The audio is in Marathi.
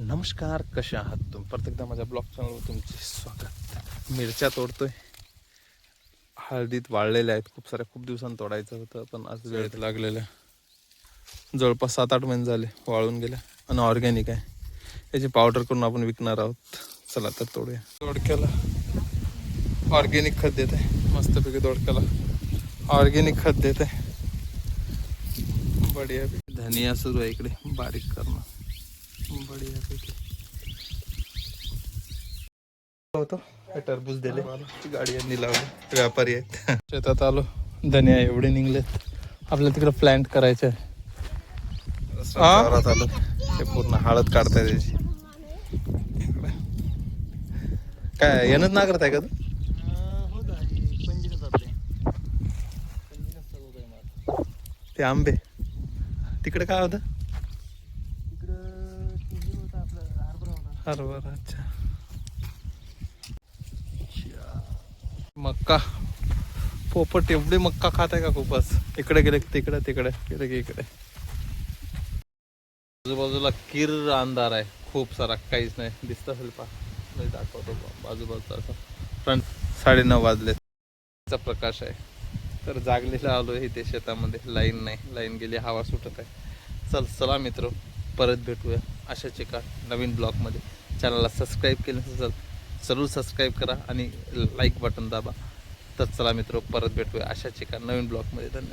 नमस्कार कसे आहात तुम्ही? परत एकदा माझ्या ब्लॉग चॅनलवर तुमचे स्वागत. मिरच्या तोडतोय. हळदीत वाळलेल्या आहेत. खूप साऱ्या खूप दिवसांनी तोडायचं होतं पण आज वेळ लागलेल्या. जवळपास सात आठ महिने झाले वाळून गेल्या. आणि ऑर्गॅनिक आहे. याची पावडर करून आपण विकणार आहोत. चला तर तोडूया. दोडक्याला ऑर्गॅनिक खत देत आहे. मस्तपैकी दोडक्याला ऑर्गॅनिक खत देत आहे. बढिया धनिया सुरू आहे इकडे. बारीक करणं. होतो. हे टरबूज दिले? गाडी यांनी लावली. व्यापारी आहेत. शेतात आलो. धनिया एवढे निघलेत. आपल्या तिकडे प्लांट करायचे आहे. आलो. ते पूर्ण हळद काढताय त्याची. काय येणच ना करताय का तू? ते आंबे. तिकडे काय होतं? हरभराच्या मक्का. पोपट एवढे मक्का खात आहे का खूपच? इकडे गेले की तिकडे तिकडे गेले की इकडे. आजूबाजूला किर अंधार आहे. खूप सारा काहीच नाही. दिसत असेल पा नाही दाखवतो बा- बाजूबाजूचा असं. फ्रंट साडेनऊ वाजले. प्रकाश आहे. तर जागलेला आलो इथे शेतामध्ये. लाईन नाही. लाईन गेली हवा सुटत आहे. चल चला मित्र. परत भेटूया अशाच एका नवीन ब्लॉगमध्ये. चॅनलला सबस्क्राईब केलं नसेल जरूर सबस्क्राईब करा आणि लाईक बटन दाबा. तर चला मित्र परत भेटूया अशाच एका नवीन ब्लॉगमध्ये. धन्यवाद.